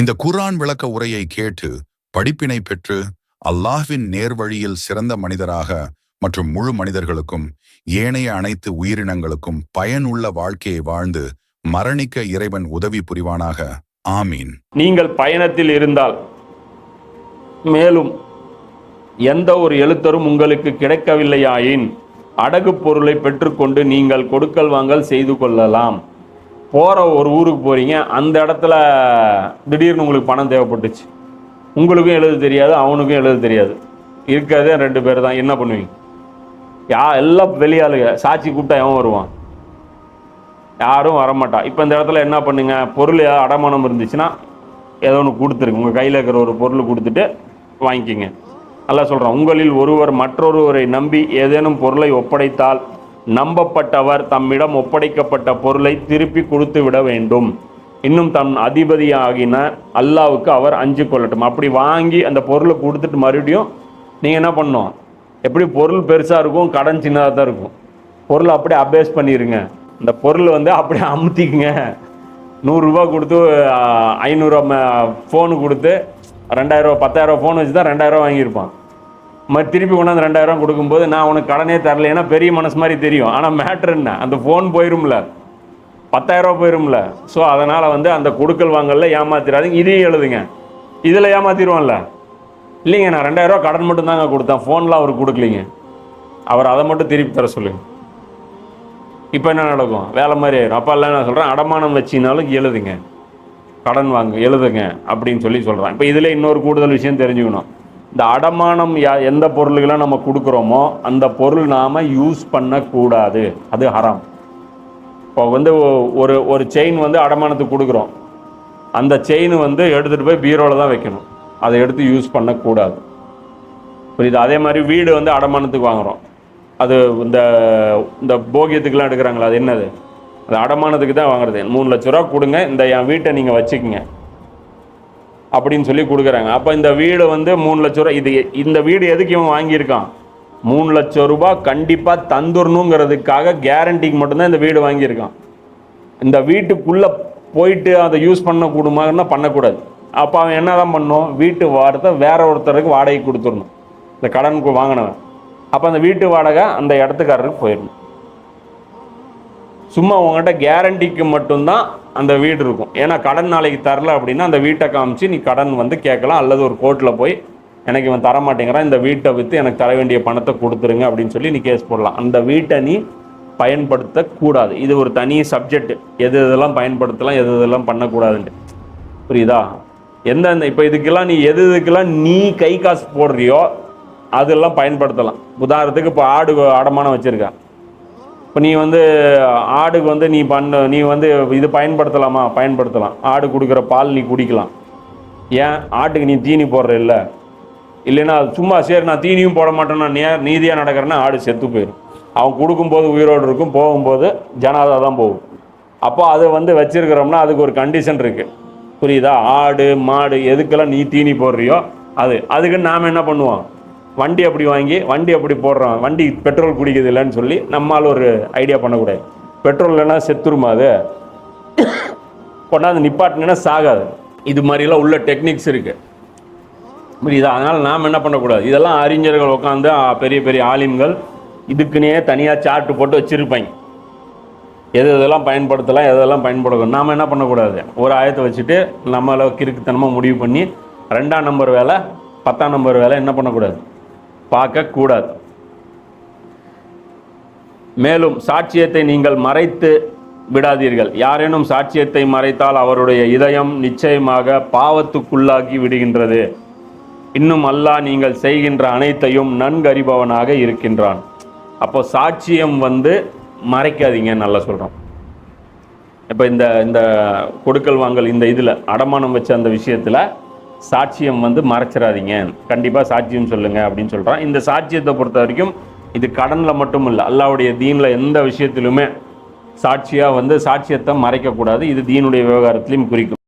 இந்த குர்ஆன் விளக்க உரையை கேட்டு படிப்பினை பெற்று அல்லாஹ்வின் நேர்வழியில் சிறந்த மனிதராக மற்றும் முழு மனிதர்களுக்கும் ஏனைய அனைத்து உயிரினங்களுக்கும் பயனுள்ள வாழ்க்கையை வாழ்ந்து மரணிக்க இறைவன் உதவி புரிவானாக. ஆமீன். நீங்கள் பயணத்தில் இருந்தால் மேலும் எந்த ஒரு எழுத்தரும் உங்களுக்கு கிடைக்கவில்லையாயின் அடகு பொருளை பெற்றுக்கொண்டு நீங்கள் கொடுக்கல் வாங்கல் செய்து கொள்ளலாம். போகிற ஒரு ஊருக்கு போகிறீங்க அந்த இடத்துல திடீர்னு உங்களுக்கு பணம் தேவைப்பட்டுச்சு. உங்களுக்கும் எழுத தெரியாது அவனுக்கும் எழுத தெரியாது. இருக்கிறதே ரெண்டு பேர் தான் என்ன பண்ணுவீங்க? யா எல்லாம் வெளியாளுங்க சாட்சி கூப்பிட்டா எவன் வருவான்? யாரும் வரமாட்டான் இப்போ இந்த இடத்துல என்ன பண்ணுங்க பொருள் ஏதாவது அடமானம் இருந்துச்சுன்னா ஏதோ ஒன்று கொடுத்துருங்க. உங்கள் கையில் இருக்கிற ஒரு பொருள் கொடுத்துட்டு வாங்கிக்கிங்க. நல்லா சொல்கிறேன் உங்களில் ஒருவர் மற்றொருவரை நம்பி ஏதேனும் பொருளை ஒப்படைத்தால் நம்பப்பட்டவர் தம்மிடம் ஒப்படைக்கப்பட்ட பொருளை திருப்பி கொடுத்து விட வேண்டும். இன்னும் தன் அதிபதியாகின அல்லாவுக்கு அவர் அஞ்சு கொள்ளட்டும். அப்படி வாங்கி அந்த பொருளை கொடுத்துட்டு மறுபடியும் நீங்கள் என்ன பண்ணும் எப்படி பொருள் பெருசாக இருக்கும் கடன் சின்னதாக தான் இருக்கும். பொருளை அப்படியே அபேஸ் பண்ணிடுங்க இந்த பொருள் வந்து அப்படியே அமுத்திக்குங்க. நூறுரூவா கொடுத்து ஐநூறுரூவா ஃபோனு கொடுத்து ரெண்டாயிரரூவா பத்தாயிரரூவா ஃபோன் வச்சு தான் ரெண்டாயிரரூவா வாங்கியிருப்பான். திருப்பி கொண்டாந்து ரெண்டாயிரம் கொடுக்கும்போது நான் உனக்கு கடனே தரலைன்னா பெரிய மனசு மாதிரி தெரியும். ஆனால் மேட்ரு என்ன? அந்த ஃபோன் போயிரும்ல. பத்தாயிரரூபா போயிரும்ல. ஸோ அதனால் வந்து அந்த கொடுக்கல் வாங்கல ஏமாத்திராதுங்க இதையும் எழுதுங்க. இதில் ஏமாத்திடுவோம்ல. இல்லைங்க நான் ரெண்டாயிரரூவா கடன் மட்டும் தாங்க கொடுத்தேன். ஃபோனில் அவர் கொடுக்கலிங்க. அவர் அதை மட்டும் திருப்பி தர சொல்லுங்க. இப்போ என்ன நடக்கும்? வேலை மாதிரி ஆயிரும். அப்போ எல்லாம் நான் சொல்கிறேன் அடமானம் வச்சினாலும் எழுதுங்க. கடன் வாங்க எழுதுங்க அப்படின்னு சொல்லி சொல்கிறேன் இப்போ இதில் இன்னொரு கூடுதல் விஷயம் தெரிஞ்சுக்கணும். இந்த அடமானம் யா எந்த பொருளுக்கெல்லாம் நம்ம கொடுக்குறோமோ அந்த பொருள் நாம் யூஸ் பண்ணக்கூடாது. அது ஹராம். இப்போ வந்து ஒ- ஒரு ஒரு செயின் வந்து அடமானத்துக்கு கொடுக்குறோம். அந்த செயின் வந்து எடுத்துகிட்டு போய் பீரோவில் தான் வைக்கணும். அதை எடுத்து யூஸ் பண்ணக்கூடாது. புரியுது? அதே மாதிரி வீடு வந்து அடமானத்துக்கு வாங்குகிறோம் அது இந்த இந்த போகியத்துக்கெல்லாம் எடுக்கிறாங்களா அது என்னது? அது அடமானத்துக்கு தான் வாங்குறது. மூணு லட்ச ரூபா கொடுங்க. இந்த என் வீட்டை நீங்கள் வச்சுக்கோங்க. அப்படின்னு சொல்லி கொடுக்குறாங்க. அப்போ இந்த வீடு வந்து மூணு லட்ச ரூபா இது இந்த வீடு எதுக்கு இவன் வாங்கியிருக்கான்? மூணு லட்ச ரூபாய் கண்டிப்பாக தந்துடணுங்கிறதுக்காக கேரண்டிக்கு மட்டும்தான் இந்த வீடு வாங்கியிருக்கான். இந்த வீட்டுக்குள்ளே போயிட்டு அதை யூஸ் பண்ணக்கூடுமான்னா பண்ணக்கூடாது. அப்போ அவன் என்ன தான் பண்ணும்? வீட்டு வாரத்தை வேற ஒருத்தருக்கு வாடகை கொடுத்துடணும். இந்த கடன் வாங்கினவன். அப்போ அந்த வீட்டு வாடகை அந்த இடத்துக்காரருக்கு போயிடணும். சும்மா உங்கள்கிட்ட கேரண்டிக்கு மட்டும்தான் அந்த வீடு இருக்கும். ஏன்னா கடன் நாளைக்கு தரல அப்படின்னா அந்த வீட்டை காமிச்சு நீ கடன் வந்து கேட்கலாம் அல்லது ஒரு கோர்ட்டில் போய் எனக்கு இவன் தர மாட்டேங்கிறான் இந்த வீட்டை விற்று எனக்கு தர வேண்டிய பணத்தை கொடுத்துருங்க அப்படின்னு சொல்லி நீ கேஸ் போடலாம். அந்த வீட்டை நீ பயன்படுத்தக்கூடாது. இது ஒரு தனி சப்ஜெக்ட் எது இதெல்லாம் பயன்படுத்தலாம் எது இதெல்லாம் பண்ணக்கூடாதுன்ட்டு. புரியுதா? எந்தெந்த இப்போ இதுக்கெல்லாம் நீ எது இதுக்கெல்லாம் நீ கை காசு போடுறியோ அதெல்லாம் பயன்படுத்தலாம். உதாரணத்துக்கு இப்போ ஆடு அடமானம் வச்சுருக்க. இப்போ நீ வந்து ஆடுக்கு வந்து நீ பண்ண நீ வந்து இது பயன்படுத்தலாமா? பயன்படுத்தலாம். ஆடு கொடுக்குற பால் நீ குடிக்கலாம். ஏன்? ஆட்டுக்கு நீ தீனி போடுற இல்லை. இல்லைன்னா அது சும்மா சரி நான் தீனியும் போட மாட்டேன்னா நே நீதியாக நடக்கிறேன்னா ஆடு செத்து போயிடும் அவன் கொடுக்கும்போது உயிரோடு இருக்கும் போகும்போது ஜனாதா தான் போகும். அப்போ அதை வந்து வச்சுருக்கிறோம்னா அதுக்கு ஒரு கண்டிஷன் இருக்குது புரியுதா? ஆடு மாடு எதுக்கெல்லாம் நீ தீனி போடுறியோ அது. அதுக்கு நாம் என்ன பண்ணுவோம்? வண்டி அப்படி வாங்கி வண்டி அப்படி போடுறோம் வண்டி பெட்ரோல் குடிக்குது இல்லைன்னு சொல்லி நம்மால் ஒரு ஐடியா பண்ணக்கூடாது பெட்ரோல் இல்லைன்னா செத்துருமா அது? கொண்டாந்து நிப்பாட்டினா சாகாது. இது மாதிரிலாம் உள்ள டெக்னிக்ஸ் இருக்குது புரியுதா? அதனால் நாம் என்ன பண்ணக்கூடாது? இதெல்லாம் அறிஞர்கள் உட்காந்து பெரிய பெரிய ஆலிம்கள் இதுக்குன்னே தனியாக சார்ட்டு போட்டு வச்சுருப்பாங்க. எது எதெல்லாம் பயன்படுத்தலாம் எதெல்லாம் பயன்படுத்தலாம் நாம் என்ன பண்ணக்கூடாது? ஒரு ஆயத்தை வச்சுட்டு நம்மள கிறுக்குத்தனமாக முடிவு பண்ணி ரெண்டாம் நம்பர் வேலை பத்தாம் நம்பர் வேலை என்ன பண்ணக்கூடாது? பார்க்கக்கூடாது. மேலும் சாட்சியத்தை நீங்கள் மறைத்து விடாதீர்கள். யாரேனும் சாட்சியத்தை மறைத்தால் அவருடைய இதயம் நிச்சயமாக பாவத்துக்குள்ளாகி விடுகின்றது. இன்னும் அல்லாஹ் நீங்கள் செய்கின்ற அனைத்தையும் நன்கறிபவனாக இருக்கின்றான். அப்போ சாட்சியம் வந்து மறைக்காதீங்க நல்லா சொல்கிறோம் இப்போ இந்த இந்த கொடுக்கல் வாங்கல் இந்த இதில் அடமானம் வச்ச அந்த விஷயத்தில் சாட்சியம் வந்து மறைச்சிடாதீங்க. கண்டிப்பாக சாட்சியம் சொல்லுங்கள் அப்படின்னு சொல்கிறான் இந்த சாட்சியத்தை பொறுத்த வரைக்கும் இது கடனில் மட்டும் இல்லை அல்லாவுடைய தீனில் எந்த விஷயத்திலுமே சாட்சியாக வந்து சாட்சியத்தை மறைக்கக்கூடாது. இது தீனுடைய விவகாரத்திலையும் குறிக்கும்.